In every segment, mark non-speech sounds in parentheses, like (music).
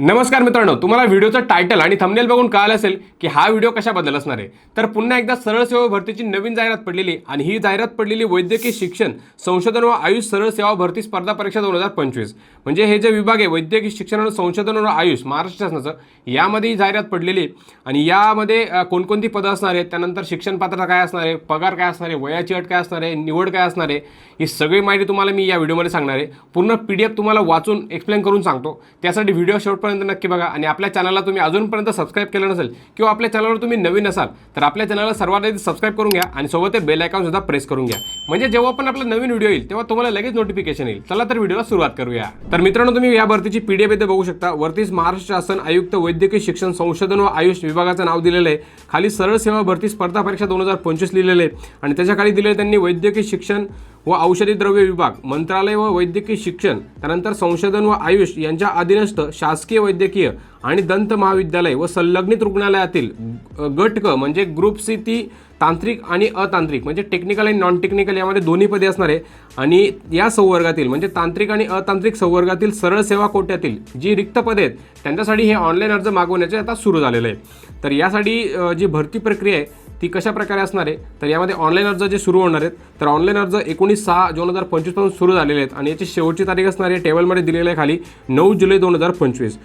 नमस्कार मित्रांनो तुम्हाला व्हिडिओचं टायटल आणि थंबनेल बघून कळालं असेल की हा व्हिडिओ कशाबद्दल असणार आहे. तर पुन्हा एकदा सरळ सेवा भरतीची नवीन जाहिरात पडलेली आणि ही जाहिरात पडलेली वैद्यकीय शिक्षण संशोधन व आयुष सरळ सेवा भरती स्पर्धा परीक्षा दोन हजार पंचवीस. म्हणजे हे जे विभाग आहे वैद्यकीय शिक्षण आणि संशोधन व आयुष महाराष्ट्र शासनाचं यामध्ये ही जाहिरात पडलेली आहे. आणि यामध्ये कोणकोणती पदं असणार आहेत त्यानंतर शिक्षण पात्रता काय असणार आहे पगार काय असणार आहे वयाची अट काय असणार आहे निवड काय असणार आहे ही सगळी माहिती तुम्हाला मी या व्हिडिओमध्ये सांगणार आहे. पूर्ण पी डी एफ तुम्हाला वाचून एक्सप्लेन करून सांगतो. त्यासाठी व्हिडिओ शेवटपर्यंत नक्की बघा. आणि आपल्या चॅनलला तुम्ही अजूनपर्यंत सबस्क्राईब केलं नसेल किंवा आपल्या चॅनलवर तुम्ही नवीन असाल तर आपल्या चॅनलला सर्वात आधी सबस्क्राईब करून घ्या आणि सोबत ते बेल आयकॉन सुद्धा प्रेस करून घ्या. म्हणजे जेव्हा पण आपला नवीन व्हिडिओ येईल तेव्हा तुम्हाला लगेच नोटिफिकेशन येईल. चला तर व्हिडिओला सुरुवात करूया. तर मित्रांनो तुम्ही या भरतीची पी डी एफ इथे बघू शकता. वरतीच महाराष्ट्र शासन आयुक्त वैद्यकीय शिक्षण संशोधन व आयुष विभागाचं नाव दिलेलं आहे. खाली सरळ सेवा भरती स्पर्धा परीक्षा दोन हजार पंचवीस लिहिलेलं आहे. आणि त्याच्याखाली दिलेलं आहे त्यांनी वैद्यकीय शिक्षण व औषधी द्रव्य विभाग मंत्रालय व वैद्यकीय शिक्षण त्यानंतर संशोधन व आयुष यांच्या अधीनस्थ शासकीय वैद्यकीय आणि दंत महाविद्यालय व संलग्नित रुग्णालयातील अ, गट क म्हणजे ग्रुप सी ती तांत्रिक आणि अतांत्रिक म्हणजे टेक्निकल आणि नॉन टेक्निकल यामध्ये दोन्ही पदे असणार आहे. आणि या संवर्गातील म्हणजे तांत्रिक आणि अतांत्रिक संवर्गातील सरळ सेवा कोट्यातील जी रिक्त पदे आहेत त्यांच्यासाठी हे ऑनलाईन अर्ज मागवण्याचे आता सुरू झालेलं आहे. तर यासाठी जी भरती प्रक्रिया आहे ती कशा प्रकारे असणार आहे? तर यामध्ये ऑनलाईन अर्ज जे सुरू होणार आहेत तर ऑनलाईन अर्ज एकोणीस सहा दोन हजार पंचवीसपासून सुरू झालेले आहेत. आणि याची शेवटची तारीख असणार आहे टेबलमध्ये दिलेलं आहे खाली नऊ जुलै दोन हजार पंचवीस.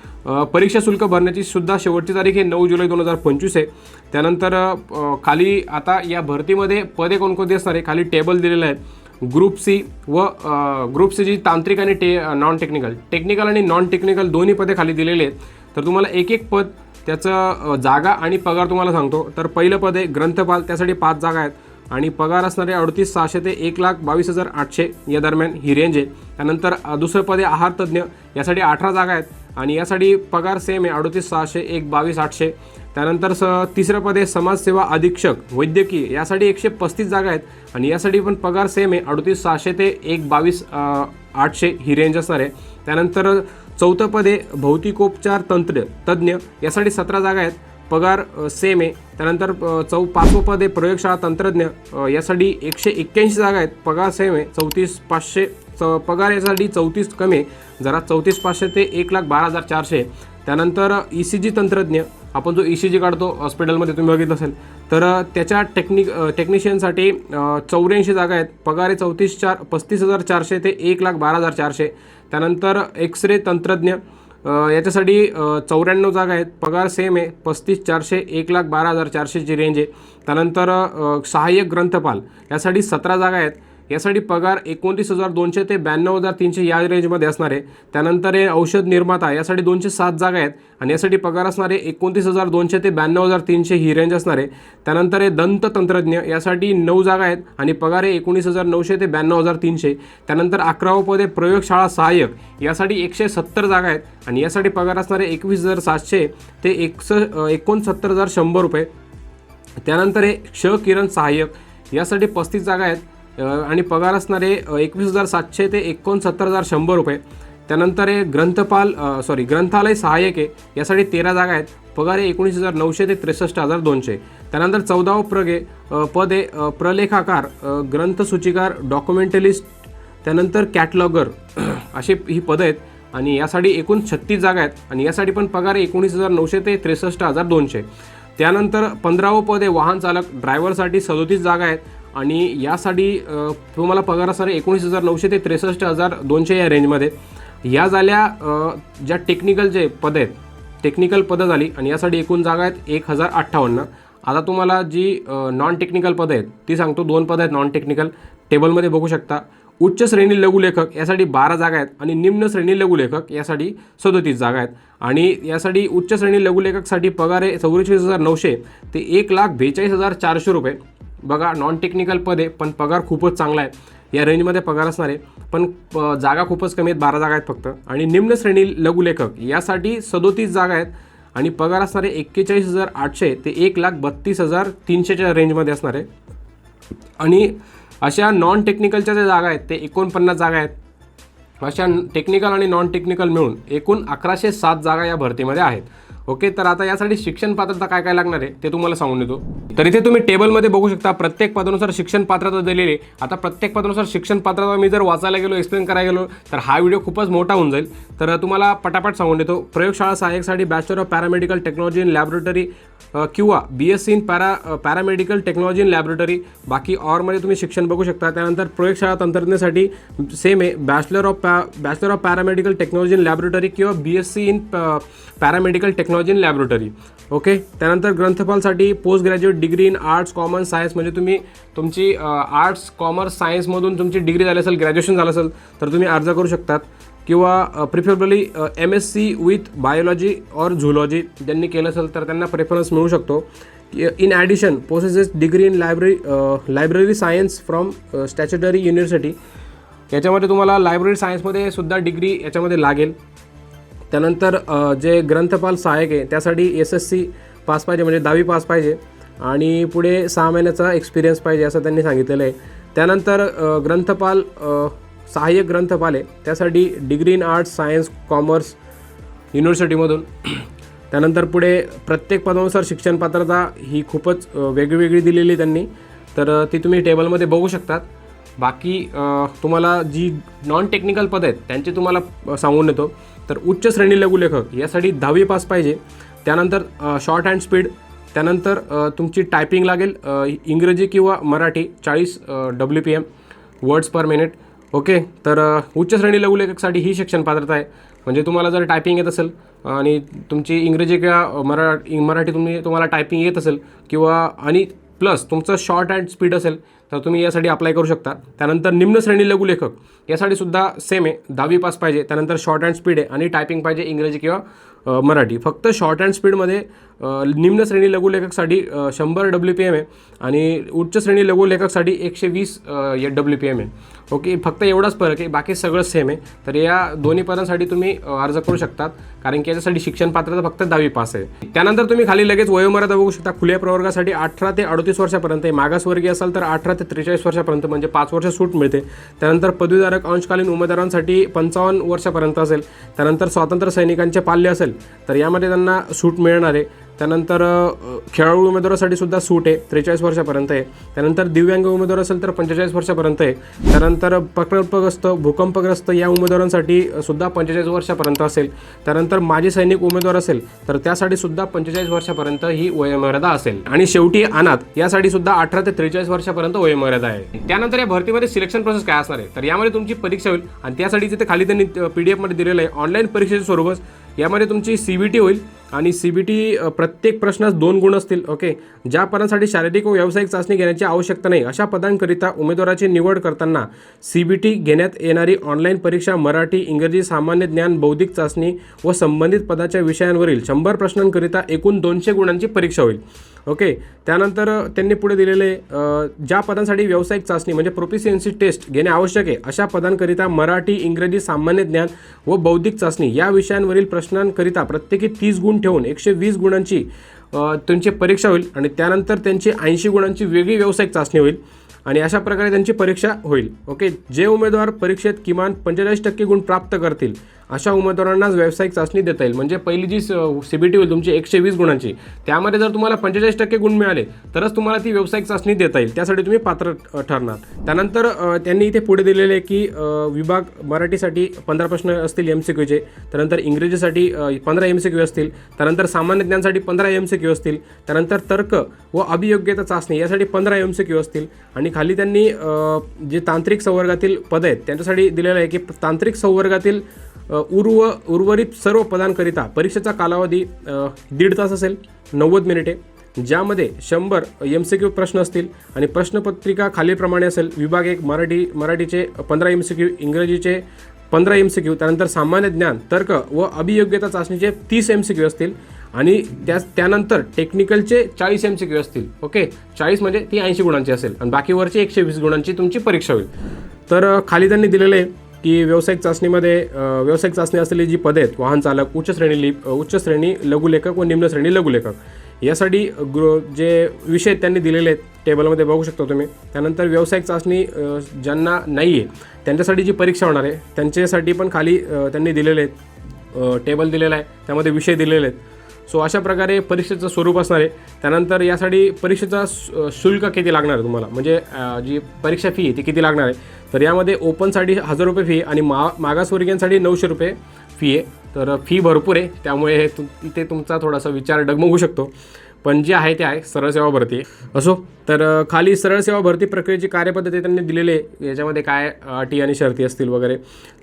परीक्षा शुल्क भरण्याची सुद्धा शेवटची तारीख आहे नऊ जुलै दोन हजार पंचवीस आहे. त्यानंतर खाली आता या भरतीमध्ये पदे कोणकोणती असणार आहे? खाली टेबल दिलेलं आहे ग्रुप सी व ग्रुप सी जी तांत्रिक आणि टे नॉन टेक्निकल टेक्निकल आणि नॉन टेक्निकल दोन्ही पदे खाली दिलेले आहेत. तर तुम्हाला एक एक पद त्याचं जागा आणि पगार तुम्हाला सांगतो. तर पहिलं पद आहे ग्रंथपाल त्यासाठी पाच जागा आहेत. आणि पगार असणारे अडतीस सहाशे ते एक लाख बावीस हजार आठशे या दरम्यान ही रेंज आहे. त्यानंतर दुसरं पद आहे आहार तज्ज्ञ यासाठी अठरा जागा आहेत. आणि यासाठी पगार सेम आहे अडतीस सहाशे एक बावीस आठशे. त्यानंतर स तिसरं पद आहे समाजसेवा अधीक्षक वैद्यकीय यासाठी एकशे पस्तीस जागा आहेत. आणि यासाठी पण पगार सेम आहे अडतीस सहाशे ते एक बावीस आठशे ही रेंज असणार आहे. त्यानंतर चौथं पद आहे भौतिकोपचार तंत्र तज्ज्ञ यासाठी सतरा जागा आहेत. पगार सेम आहे. त्यानंतर चौ पाचवं पद आहे प्रयोगशाळा तंत्रज्ञ. यासाठी एकशे एक्क्याऐंशी जागा आहेत. पगार सेम आहे. चौतीस पाचशे च पगार यासाठी चौतीस कमी आहे. जरा चौतीस पाचशे ते एक लाख बारा हजार चारशे त्यानंतर ई सी जी तंत्रज्ञ. आपण जो ई सी जी काढतो हॉस्पिटलमध्ये तुम्ही बघितलं असेल. तर त्याच्या टेक्निक टेक्निशियनसाठी चौऱ्याऐंशी जागा आहेत. पगार आहे चौतीस चार पस्तीस हजार चारशे ते एक लाख बारा हजार चारशे. त्यानंतर एक्स रे तंत्रज्ञ याच्यासाठी चौऱ्याण्णव जागा आहेत. पगार सेम आहे. पस्तीस चारशे एक लाख बारा हजार चारशेची रेंज आहे. त्यानंतर सहाय्यक ग्रंथपाल यासाठी सतरा जागा आहेत. यासाठी पगार एकोणतीस हजार दोनशे ते ब्याण्णव हजार तीनशे या रेंजमध्ये असणार. आहे त्यानंतर हे औषध निर्माता यासाठी दोनशे सात जागा आहेत. आणि यासाठी पगार असणारे एकोणतीस हजार दोनशे ते ब्याण्णव हजार तीनशे ही रेंज असणार. आहे त्यानंतर हे दंत तंत्रज्ञ यासाठी नऊ जागा आहेत. आणि पगार हे एकोणीस हजार नऊशे ते ब्याण्णव हजार तीनशे. त्यानंतर अकरावं पद हे प्रयोगशाळा सहाय्यक. यासाठी एकशे सत्तर जागा आहेत. आणि यासाठी पगार असणारे एकवीस हजार सातशे ते एकस एकोणसत्तर हजार शंभर रुपये. त्यानंतर हे क्ष किरण सहाय्यक. यासाठी पस्तीस जागा आहेत. आणि पगार असणारे एकवीस हजार सातशे ते एकोणसत्तर हजार शंभर रुपये. त्यानंतर हे ग्रंथपाल सॉरी ग्रंथालय सहाय्यक आहे यासाठी तेरा जागा आहेत. पगार हे एकोणीस हजार नऊशे ते त्रेसष्ट हजार दोनशे. त्यानंतर चौदावं प्रगे पद आहे प्रलेखाकार ग्रंथसूचिकार डॉक्युमेंटलिस्ट त्यानंतर कॅटलॉगर (clears throat) अशी ही पदं आहेत. आणि यासाठी एकूण छत्तीस जागा आहेत. आणि यासाठी पण पगार एकोणीस हजार नऊशे ते त्रेसष्ट हजार दोनशे. त्यानंतर पंधरावं पद आहे वाहन चालक ड्रायव्हरसाठी सदोतीस जागा आहेत. आणि यासाठी तुम्हाला पगार असणार एकोणीस हजार नऊशे ते त्रेसष्ट हजार दोनशे या रेंजमध्ये या झाल्या ज्या टेक्निकल जे पद आहेत टेक्निकल पदं झाली आणि यासाठी एकूण जागा आहेत एक हजार अठ्ठावन्न. आता तुम्हाला जी नॉन टेक्निकल पदं आहेत ती सांगतो दोन पदं आहेत नॉन टेक्निकल टेबलमध्ये बघू शकता. उच्च श्रेणी लघुलेखक यासाठी बारा जागा आहेत आणि निम्न श्रेणी लघुलेखक यासाठी सदोतीस जागा आहेत. आणि यासाठी उच्च श्रेणी लघुलेखकसाठी पगार आहे चौवेचाळीस हजार नऊशे ते एक लाख बेचाळीस हजार चारशे रुपये. बघा नॉन टेक्निकल पद आहे पण पगार खूपच चांगला आहे. या रेंजमध्ये पगार असणार आहे पण जागा खूपच कमी आहेत बारा जागा आहेत फक्त. आणि निम्न श्रेणी लघुलेखक यासाठी सदोतीस जागा आहेत. आणि पगार असणारे एक्केचाळीस हजार आठशे ते एक लाख बत्तीस हजार तीनशेच्या रेंजमध्ये असणार आहे. आणि अशा नॉन टेक्निकलच्या ज्या जागा आहेत ते एकोणपन्नास जागा आहेत. अशा टेक्निकल आणि नॉन टेक्निकल मिळून एकूण अकराशे सात जागा या भरतीमध्ये आहेत. ओके तर आता यासाठी शिक्षण पात्रता काय काय लागणार आहे ते तुम्हाला सांगून देतो. तर इथे तुम्ही टेबलमध्ये बघू शकता प्रत्येक पदानुसार शिक्षण पात्रता दिलेली आहे. आता प्रत्येक पदानुसार शिक्षण पात्रता मी जर वाचायला गेलो एक्सप्लेन करायला गेलो तर हा व्हिडिओ खूपच मोठा होऊन जाईल. तर तुम्हाला पटापट सांगून देतो प्रयोगशाळा सहाय्यकसाठी bachelor of paramedical technology in laboratory किंवा B S C in para paramedical technology in laboratory बाकी ऑरमध्ये तुम्ही शिक्षण बघू शकता. त्यानंतर प्रयोगशाळा तंत्रज्ञासाठी सेम आहे बॅचलर ऑफ पॅ bachelor of paramedical technology in laboratory किंवा B S C in paramedical technology in laboratory okay त्यानंतर ग्रंथपालसाठी post graduate degree in arts commerce science म्हणजे तुम्ही तुमची आर्ट्स कॉमर्स सायन्समधून तुमची डिग्री झाली असेल ग्रॅज्युएशन झालं असेल तर तुम्ही अर्ज करू शकतात. किंवा preferably M S C with biology और झुलॉजी ज्यांनी केलं असेल तर त्यांना प्रेफरन्स मिळू शकतो. In addition possesses degree in library library science from statutory university याच्यामध्ये तुम्हाला लायब्ररी सायन्समध्ये सुद्धा डिग्री याच्यामध्ये लागेल. त्यानंतर जे ग्रंथपाल सहाय्यक आहे त्यासाठी एस एस सी पास पाहिजे म्हणजे दहावी पास पाहिजे. आणि पुढे सहा महिन्याचा एक्सपिरियन्स पाहिजे असं त्यांनी सांगितलेलं आहे. त्यानंतर ग्रंथपाल सहाय्यक ग्रंथपाल आहे. त्यासाठी degree in arts science commerce युनिव्हर्सिटीमधून त्यानंतर पुढे प्रत्येक पदानुसार शिक्षण पात्रता ही खूपच वेगळीवेगळी दिलेली आहे त्यांनी. तर ती तुम्ही टेबलमध्ये बघू शकतात. बाकी तुम्हाला जी नॉन टेक्निकल पद आहेत त्यांचे तुम्हाला सांगून येतो तर उच्च श्रेणी लघुलेखक यासाठी दहावी पास पाहिजे. त्यानंतर शॉर्ट हँड स्पीड त्यानंतर तुमची टायपिंग लागेल इंग्रजी किंवा मराठी चाळीस W P M words per minute okay तर उच्च श्रेणी लघुलेखकसाठी ही शिक्षण पात्रता आहे. म्हणजे तुम्हाला जर टायपिंग येत असेल आणि तुमची इंग्रजी किंवा मरा मराठी तुम्ही तुम्हाला टायपिंग येत असेल किंवा आणि प्लस तुमचं शॉर्ट हँड स्पीड असेल तर तुम्ही यासाठी अप्लाय करू शकता. त्यानंतर निम्न श्रेणी लघुलेखक यासाठी सुद्धा सेम आहे. दहावी पास पाहिजे. त्यानंतर शॉर्ट अँड स्पीड आहे. आणि टायपिंग पाहिजे इंग्रजी किंवा मराठी. फक्त शॉर्ट अँड स्पीडमध्ये निम्न श्रेणी लघुलेखकसाठी शंभर डब्ल्यू पी एम आहे आणि उच्च श्रेणी लघुलेखकसाठी एकशे वीस डब्ल्यू पी एम आहे. ओके फक्त एवढाच फरक आहे बाकी सगळं सेम आहे. तर या दोन्ही पदांसाठी तुम्ही अर्ज करू शकतात कारण की याच्यासाठी शिक्षण पात्रता फक्त दहावी पास आहे. त्यानंतर तुम्ही खाली लगेच वयोमर्यादा बघू शकता. खुल्या प्रवर्गासाठी अठरा ते अडतीस वर्षापर्यंत आहे. मागासवर्गीय असाल तर अठरा ते त्रेचाळीस वर्षापर्यंत म्हणजे पाच वर्ष सूट मिळते. त्यानंतर पदवीधारक अंशकालीन उमेदवारांसाठी पंचावन्न वर्षापर्यंत असेल. त्यानंतर स्वातंत्र्य सैनिकांचे पाल्य असेल. तर यामध्ये त्यांना सूट मिळणार आहे. त्यानंतर खेळाडू उमेदवारासाठी सुद्धा सूट आहे त्रेचाळीस वर्षापर्यंत आहे. त्यानंतर दिव्यांग उमेदवार असेल तर पंचेचाळीस वर्षापर्यंत आहे. त्यानंतर प्रकल्पग्रस्त भूकंपग्रस्त या उमेदवारांसाठी सुद्धा पंचेचाळीस वर्षापर्यंत असेल. त्यानंतर माजी सैनिक उमेदवार असेल तर त्यासाठी सुद्धा पंचेचाळीस वर्षापर्यंत ही वयोमर्यादा असेल. आणि शेवटी अनाथ यासाठी सुद्धा अठरा ते त्रेचाळीस वर्षापर्यंत वयोमर्यादा आहे. त्यानंतर या भरतीमध्ये सिलेक्शन प्रोसेस काय असणार आहे? तर यामध्ये तुमची परीक्षा होईल आणि त्यासाठी जिथे खाली त्यांनी पी डी एफमध्ये दिलेलं आहे ऑनलाईन परीक्षेचे स्वरूपच यामध्ये तुमची सी बी टी होईल. आणि सी बी टी प्रत्येक प्रश्नास दोन गुण असतील ओके? ज्या पदांसाठी शारीरिक व व्यावसायिक चाचणी घेण्याची आवश्यकता नाही अशा पदांकरिता उमेदवाराची निवड करताना सी बी टी घेण्यात येणारी ऑनलाईन परीक्षा मराठी इंग्रजी सामान्य ज्ञान बौद्धिक चाचणी व संबंधित पदाच्या विषयांवरील शंभर प्रश्नांकरिता एकूण दोनशे गुणांची परीक्षा होईल. ओके त्यानंतर त्यांनी पुढे दिलेले ज्या पदांसाठी व्यावसायिक चाचणी म्हणजे प्रोफिशियन्सी टेस्ट घेणे आवश्यक आहे अशा पदांकरिता मराठी इंग्रजी सामान्य ज्ञान व बौद्धिक चाचणी या विषयांवरील प्रश्नांकरिता प्रत्येकी तीस गुण ठेवून एकशे वीस गुणांची तुमची त्यांची परीक्षा होईल आणि त्यानंतर त्यांची ऐंशी गुणांची वेगळी व्यावसायिक चाचणी होईल. आणि अशा प्रकारे त्यांची परीक्षा होईल. ओके जे उमेदवार परीक्षेत किमान पंचेचाळीस टक्के गुण प्राप्त करतील अशा उमेदवारांनाच व्यावसायिक चाचणी देता येईल. म्हणजे पहिली जी सी बी टी होईल तुमची एकशे वीस गुणांची त्यामध्ये जर तुम्हाला पंचेचाळीस टक्के गुण मिळाले तरच तुम्हाला ती व्यावसायिक चाचणी देता येईल. त्यासाठी तुम्ही पात्र ठरणार. त्यानंतर त्यांनी इथे पुढे दिलेले की विभाग मराठीसाठी पंधरा प्रश्न असतील एम सी क्यूचे त्यानंतर इंग्रजीसाठी पंधरा एम सी क्यू असतील त्यानंतर सामान्य ज्ञानसाठी पंधरा एम सी क्यू असतील त्यानंतर तर्क व अभियोग्यता चाचणी यासाठी पंधरा एम सी क्यू असतील. आणि खाली त्यांनी जे तांत्रिक संवर्गातील पद आहेत त्यांच्यासाठी दिलेलं आहे की तांत्रिक संवर्गातील उर्व उर्वरित सर्व पदांकरिता परीक्षेचा कालावधी दीड तास असेल नव्वद मिनिटे ज्यामध्ये शंभर एम सी क्यू प्रश्न असतील आणि प्रश्नपत्रिका खालीलप्रमाणे असेल विभाग एक मराठी मराठीचे पंधरा एम सी क्यू इंग्रजीचे पंधरा एम सी क्यू त्यानंतर सामान्य ज्ञान तर्क व अभियोग्यता चाचणीचे तीस एम सी क्यू असतील. आणि त्या त्यानंतर टेक्निकलचे चाळीस एम सी क्यू असतील ओके चाळीस म्हणजे ती ऐंशी गुणांची असेल आणि बाकीवरची एकशे वीस गुणांची तुमची परीक्षा होईल. तर खाली त्यांनी दिलेले आहे की व्यावसायिक चाचणीमध्ये व्यावसायिक चाचणी असलेली जी पदे आहेत वाहन चालक उच्च श्रेणी लिप उच्च श्रेणी लघुलेखक व निम्न श्रेणी लघुलेखक यासाठी ग्रो जे विषय त्यांनी दिलेले आहेत टेबलमध्ये बघू शकता तुम्ही. त्यानंतर व्यावसायिक चाचणी ज्यांना नाही आहे त्यांच्यासाठी जी परीक्षा होणार आहे त्यांच्यासाठी पण खाली त्यांनी दिलेले आहेत टेबल दिलेला आहे त्यामध्ये विषय दिलेले आहेत. सो अशा प्रकारे परीक्षेचं स्वरूप असणार आहे. त्यानंतर यासाठी परीक्षेचा शुल्क किती लागणार आहे तुम्हाला? म्हणजे जी परीक्षा फी आहे ती किती लागणार आहे? तर यामध्ये ओपनसाठी हजार रुपये फी आणि मा मागासवर्गीयांसाठी नऊशे रुपये फी आहे. तर फी भरपूर आहे. त्यामुळे हे तु इथे तुमचा थोडासा विचार डगमगू शकतो. पण जे आहे ते आहे सरळ सेवा भरती. असो तर खाली सरळ सेवा भरती प्रक्रियेची कार्यपद्धती त्यांनी दिलेली आहे याच्यामध्ये काय अटी आणि शर्ती असतील वगैरे.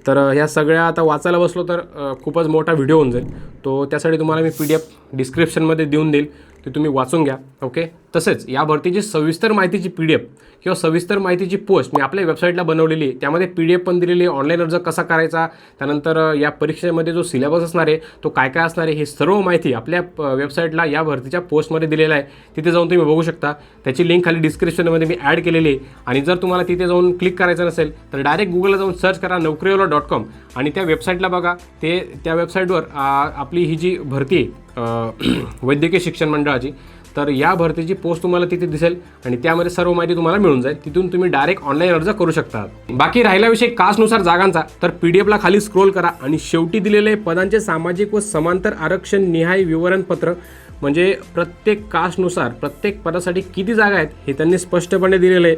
तर ह्या सगळ्या आता वाचायला बसलो तर खूपच मोठा व्हिडिओ होऊन जाईल. तो त्यासाठी तुम्हाला मी पी डी एफ डिस्क्रिप्शनमध्ये देऊन देईल ते तुम्ही वाचून घ्या ओके? तसेच या भरतीची सविस्तर माहितीची पी डी एफ किंवा सविस्तर माहितीची पोस्ट मी आपल्या वेबसाईटला बनवलेली आहे. त्यामध्ये पी डी एफ पण दिलेली आहे. ऑनलाईन अर्ज कसा करायचा? त्यानंतर या परीक्षेमध्ये जो सिलेबस असणार आहे तो काय काय असणार आहे हे सर्व माहिती आपल्या वेबसाईटला या भरतीच्या पोस्टमध्ये दिलेला आहे. तिथे जाऊन तुम्ही बघू शकता. त्याची लिंक खाली डिस्क्रिप्शनमध्ये मी ॲड केलेली आहे. आणि जर तुम्हाला तिथे जाऊन क्लिक करायचं नसेल तर डायरेक्ट गुगलला जाऊन सर्च करा नोकरीवाला डॉट कॉम आणि त्या वेबसाईटला बघा. ते त्या वेबसाईटवर आपली ही जी भरती आहे (clears throat) वैद्यकीय शिक्षण मंडळाची तर या भरतीची पोस्ट तुम्हाला तिथे दिसेल आणि त्यामध्ये सर्व माहिती तुम्हाला मिळून जाईल. तिथून तुम्ही डायरेक्ट ऑनलाईन अर्ज करू शकता बाकी राहिला विषय कास्टनुसार जागांचा तर पी डी एफला खाली स्क्रोल करा आणि शेवटी दिलेले पदांचे सामाजिक व समांतर आरक्षण निहाय विवरणपत्र म्हणजे प्रत्येक कास्टनुसार प्रत्येक पदासाठी किती जागा आहेत हे त्यांनी स्पष्टपणे दिलेलं आहे.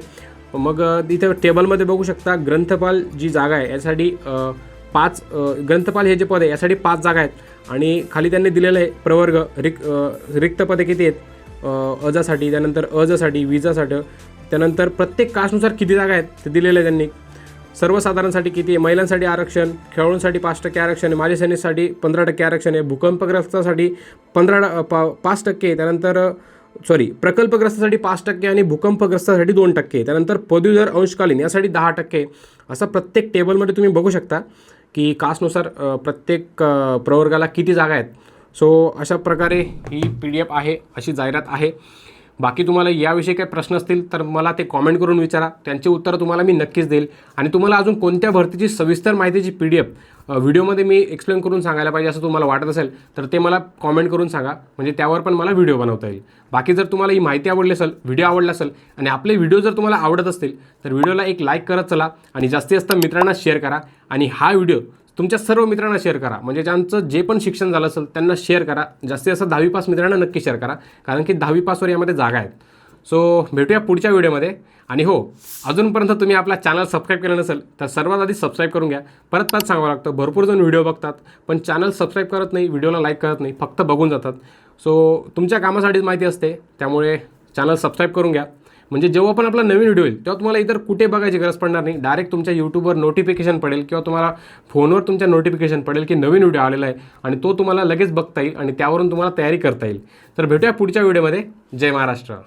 मग इथे टेबलमध्ये बघू शकता ग्रंथपाल जी जागा आहे यासाठी पाच ग्रंथपाल हे जे पद आहे यासाठी पाच जागा आहेत. आणि खाली त्यांनी दिलेलं आहे प्रवर्ग रिक रिक्त पदे किती आहेत? अजासाठी त्यानंतर अजासाठी विजासाठी त्यानंतर प्रत्येक कास्टनुसार किती जागा आहेत ते दिलेलं आहे त्यांनी. सर्वसाधारणसाठी किती आहे? महिलांसाठी आरक्षण खेळाडूंसाठी पाच टक्के आरक्षण आहे माजी सैनिकसाठी पंधरा टक्के आरक्षण आहे भूकंपग्रस्तासाठी पंधरा पा पाच टक्के आहे. त्यानंतर सॉरी प्रकल्पग्रस्तासाठी पाच टक्के आणि भूकंपग्रस्तासाठी दोन टक्के त्यानंतर पदवीधर अंशकालीन यासाठी दहा टक्के असं प्रत्येक टेबलमध्ये तुम्ही बघू शकता की कास्टनुसार प्रत्येक प्रवर्गाला किती जागा आहेत. सो अशा प्रकारे ही पी डी एफ आहे अशी जाहिरात आहे. बाकी तुम्हाला याविषयी काही प्रश्न असतील तर मला ते कॉमेंट करून विचारा. त्यांची उत्तरं तुम्हाला मी नक्कीच देईल. आणि तुम्हाला अजून कोणत्या भरतीची सविस्तर माहितीची पी डी एफ व्हिडिओमध्ये मी एक्सप्लेन करून सांगायला पाहिजे असं तुम्हाला वाटत असेल तर ते मला कॉमेंट करून सांगा. म्हणजे त्यावर पण मला व्हिडिओ बनवता येईल. बाकी जर तुम्हाला ही माहिती आवडली असेल व्हिडिओ आवडला असेल आणि आपले व्हिडिओ जर तुम्हाला आवडत असतील तर व्हिडिओला एक लाईक करत चला. आणि जास्तीत जास्त मित्रांना शेअर करा. आणि हा व्हिडिओ तुमच्या सर्व मित्रांना शेअर करा. म्हणजे ज्यांचं जे पण शिक्षण झालं असेल त्यांना शेअर करा. जास्तीत जास्त दहावी पास मित्रांना नक्की शेअर करा. कारण की दहावी पासवर यामध्ये जागा आहेत. सो भेटूया पुढच्या व्हिडिओमध्ये आणि हो अजूनपर्यंत तुम्ही आपला चॅनल सबस्क्राईब केलं नसेल तर सर्वात आधी सबस्क्राईब करून घ्या. परत परत सांगावं लागतं भरपूर जण व्हिडिओ बघतात पण चॅनल सबस्क्राईब करत नाही व्हिडिओला लाईक करत नाही फक्त बघून जातात. सो तुमच्या कामासाठीच माहिती असते त्यामुळे चॅनल सबस्क्राईब करून घ्या. म्हणजे जेव्हा पण आपला नवीन व्हिडिओ येईल तेव्हा तुम्हाला इतर कुठे बघायची गरज पडणार नाही. डायरेक्ट तुमच्या यूट्यूबवर नोटिफिकेशन पडेल किंवा तुम्हाला फोनवर तुमच्या नोटिफिकेशन पडेल की नवीन व्हिडिओ आलेला आहे आणि तो तुम्हाला लगेच बघता येईल आणि त्यावरून तुम्हाला तयारी करता येईल. तर भेटूया पुढच्या व्हिडिओमध्ये. जय महाराष्ट्र.